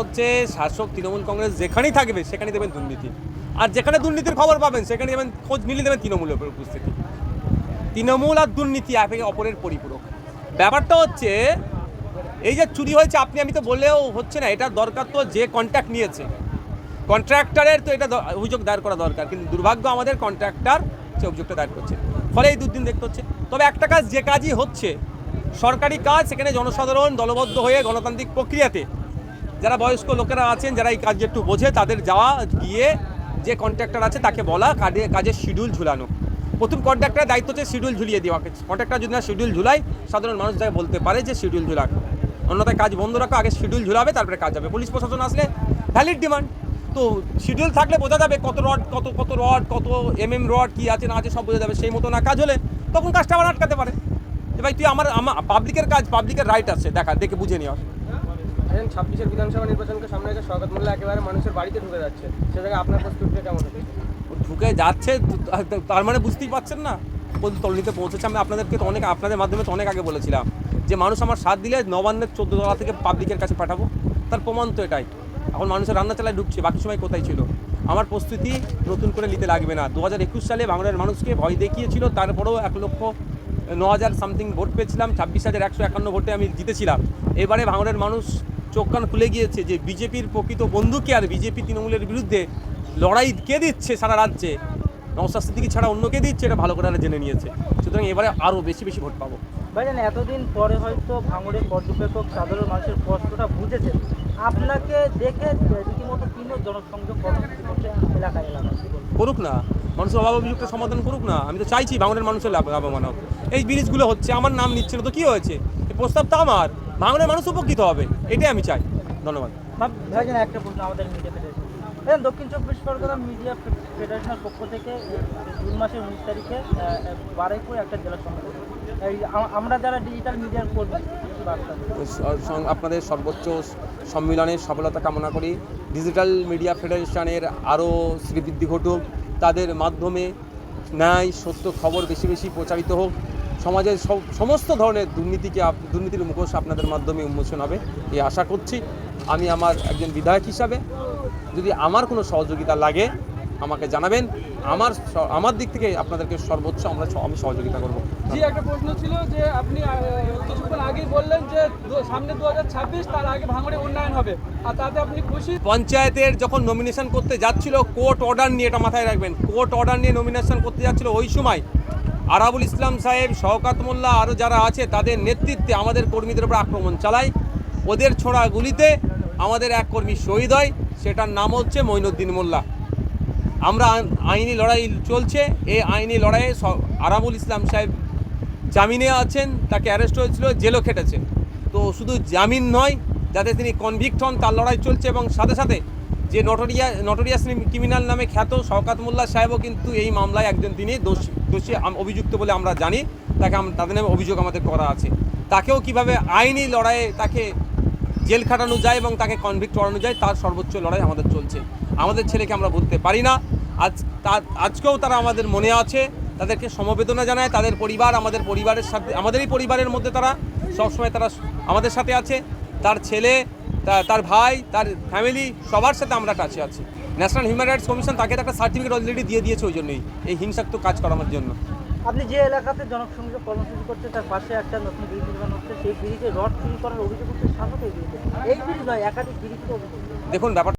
হচ্ছে শাসক, তৃণমূল কংগ্রেস যেখানেই থাকবে, সেখানেই দেবেন দুর্নীতি। আর যেখানে দুর্নীতির খবর পাবেন, সেখানে দেবেন, খোঁজ মিলিয়ে দেবেন তৃণমূলের উপস্থিতি। তৃণমূল আর দুর্নীতি একে অপরের পরিপূরক। ব্যাপারটা হচ্ছে, এই যে চুরি হয়েছে, আপনি, আমি তো বললেও হচ্ছে না এটা দরকার তো যে কন্ট্যাক্ট নিয়েছে। কন্ট্রাক্টারের তো এটা অভিযোগ দায়ের করা দরকার, কিন্তু দুর্ভাগ্য আমাদের কন্ট্রাক্টর সে অভিযোগটা দায়ের করছে। ফলে এই দুদিন দেখতে হচ্ছে। তবে একটা কাজ, যে কাজই হচ্ছে, সরকারি কাজ, সেখানে জনসাধারণ দলবদ্ধ হয়ে গণতান্ত্রিক প্রক্রিয়াতে যারা বয়স্ক লোকেরা আছেন, যারা এই কাজ একটু বোঝে, তাদের যাওয়া গিয়ে যে কন্ট্রাক্টর আছে তাকে বলা, কাজে, কাজের শিডিউল ঝুলানো। প্রথম কন্ট্রাক্টরের দায়িত্ব হচ্ছে শিডিউল ঝুলিয়ে দেওয়া। কন্ট্রাক্টর যদি না শিডিউল ঝুলাই সাধারণ মানুষ তাকে বলতে পারে যে শিডিউল ঝুলাক। অন্যথায় কাজ বন্ধ রাখো, আগে শিডিউল ঝুলাবে, তারপরে কাজ যাবে পুলিশ প্রশাসন আসলে ভ্যালিড ডিমান্ড তো শিডিউল থাকলে বোঝা যাবে কত রড কত কত রড কত এম এম রড কী আছে, না আছে, সব বোঝা যাবে। সেই মতো না কাজ হলে তখন কাজটা আবার আটকাতে পারে। যে ভাই, তুই আমার আমার পাবলিকের কাজ পাবলিকের রাইট আছে। দেখা, দেখে বুঝে নেওয়া। এখন ছাব্বিশের বিধানসভা নির্বাচনকে সামনে রেখে স্বাগত মোল্লা একেবারে মানুষের বাড়িতে ঢুকে যাচ্ছে। সে জায়গায় আপনার প্রস্তুতিটা কেমন হচ্ছে? ঢুকে যাচ্ছে তার মানে বুঝতেই পারছেন না? কোন তলনিতে পৌঁছেছে। আমি আপনাদেরকে তো অনেক, আপনাদের মাধ্যমে তো অনেক আগে বলেছিলাম যে মানুষ আমার সাথ দিলে নবান্নের চোদ্দ তলা থেকে পাবলিকের কাছে পাঠাবো। তার প্রমাণ তো এটাই। এখন মানুষের রান্না চালায় ঢুকছে, বাকি সময় কোথায় ছিল? আমার প্রস্তুতি নতুন করে নিতে লাগবে না। দু হাজার একুশ সালে বাংলার মানুষকে ভয় দেখিয়েছিল, তারপরেও এক লক্ষ ন হাজার সামথিং ভোট পেয়েছিলাম। ছাব্বিশ হাজার একশো একান্ন ভোটে আমি জিতেছিলাম। এবারে ভাঙড়ের মানুষ চোখ কান খুলে গিয়েছে যে বিজেপির প্রকৃত বন্ধুকে আর বিজেপি তৃণমূলের বিরুদ্ধে লড়াই কে দিচ্ছে সারা রাজ্যে? সিদ্দিকি ছাড়া অন্য কে দিচ্ছে? এটা ভালো করে তারা জেনে নিয়েছে। সুতরাং এবারে আরও বেশি বেশি ভোট পাবো। ভাইজান এতদিন পরে হয়তো ভাঙড়ের পর্যবেক্ষক সাধারণ মানুষের কষ্টটা বুঝেছে আপনাকে দেখে রীতিমতো তিনও জনসংযোগ এলাকায় এলাকায়? করুক না। মানুষের অভাব অভিযোগটা সমাধান করুক না। আমি তো চাইছি বাংলার মানুষের লাভ লাভবান হোক। এই ব্রিজগুলো হচ্ছে আমার নাম নিচ্ছে না তো কী হয়েছে? এই প্রস্তাব তো আমার। বাংলার মানুষ উপকৃত হবে এটাই আমি চাই। ধন্যবাদ। ভাইজান একটা প্রশ্ন আমাদের মিডিয়া ফেডারেশন দক্ষিণ চব্বিশ পরগনা মিডিয়া ফেডারেশনের পক্ষ থেকে জুন মাসের উনিশ তারিখে আহ, বারুইপুর একটা জেলা সম্মেলন আমরা যারা ডিজিটাল মিডিয়ার কর্মী কি বার্তা দেবেন? স- সং- আপনাদের সর্বোচ্চ সম্মিলনের সফলতা কামনা করি। ডিজিটাল মিডিয়া ফেডারেশনের আরও শ্রীবৃদ্ধি ঘটুক। তাদের মাধ্যমে ন্যায় সত্য খবর বেশি বেশি প্রচারিত হোক। সমাজের সব সমস্ত ধরনের দুর্নীতিকে দুর্নীতির মুখোশ আপনাদের মাধ্যমে উন্মোচন হবে এই আশা করছি। আমি আমার একজন বিধায়ক হিসাবে যদি আমার কোনো সহযোগিতা লাগে আমাকে জানাবেন। আমার আমার দিক থেকে আপনাদেরকে সর্বোচ্চ আমরা আমি সহযোগিতা করব। জি একটা প্রশ্ন ছিল যে আপনি কিছুক্ষণ আগেই বললেন যে দু- সামনে দু তার আগে ভাঙড়ে উন্নয়ন হবে। আর তাতে আপনি খুশি? পঞ্চায়েতের যখন নমিনেশন করতে যাচ্ছিল কোর্ট অর্ডার নিয়ে এটা মাথায় রাখবেন। কোর্ট অর্ডার নিয়ে নমিনেশন করতে যাচ্ছিল ওই সময়। আরাবুল ইসলাম সাহেব, শওকাত মোল্লা আরও যারা আছে, তাদের নেতৃত্বে আমাদের কর্মীদের উপর আক্রমণ চালায়। ওদের ছোড়া গুলিতে আমাদের এক কর্মী শহীদ হয়, সেটার নাম হচ্ছে মঈনুদ্দিন মোল্লা। আমরা আইনি লড়াই চলছে, এই আইনি লড়াইয়ে আরাবুল ইসলাম সাহেব জামিনে আছেন, তাকে অ্যারেস্ট হয়েছিল, জেলও খেটেছেন তো শুধু জামিন নয়, যাতে তিনি কনভিক্ট হন, তার লড়াই চলছে এবং সাথে সাথে যে নটোরিয়া, নটোরিয়াস ক্রিমিনাল নামে খ্যাত শওকাত মোল্লা সাহেবও কিন্তু এই মামলায় একজন তিনি দোষী। দোষী অভিযুক্ত বলে আমরা জানি, তাকে তাদের নামে অভিযোগ আমাদের করা আছে। তাকেও কীভাবে আইনি লড়াইয়ে তাকে জেল খাটানো যায় এবং তাকে কনভিক্ট করানো যায়, তার সর্বোচ্চ লড়াই আমাদের চলছে। আমাদের ছেলেকে আমরা বলতে পারি না। আজ, তার, আজকেও তারা আমাদের মনে আছে, তাদেরকে সমবেদনা জানায়, তাদের পরিবার, আমাদের পরিবারের সাথে, আমাদেরই পরিবারের মধ্যে তারা সবসময় তারা আমাদের সাথে আছে। তার ছেলে তার ভাই তার ফ্যামিলি সবার সাথে আমরা কাছে আছি। ন্যাশনাল হিউম্যান রাইটস কমিশন তাকে একটা সার্টিফিকেট অলরেডি দিয়ে দিয়েছে ওই জন্যই। এই হিংসাত্মক কাজ করানোর জন্য। আপনি যে এলাকাতে জনসংযোগ কর্মসূচি করছে তার পাশে একটা নতুন ব্রিজ নির্মাণ হচ্ছে সেই ব্রিজে রড চুরি করার অভিযোগ হচ্ছে স্বাগত এই ব্রিজে ব্রিজ নয় একাধিক ব্রিজ দেখুন ব্যাপার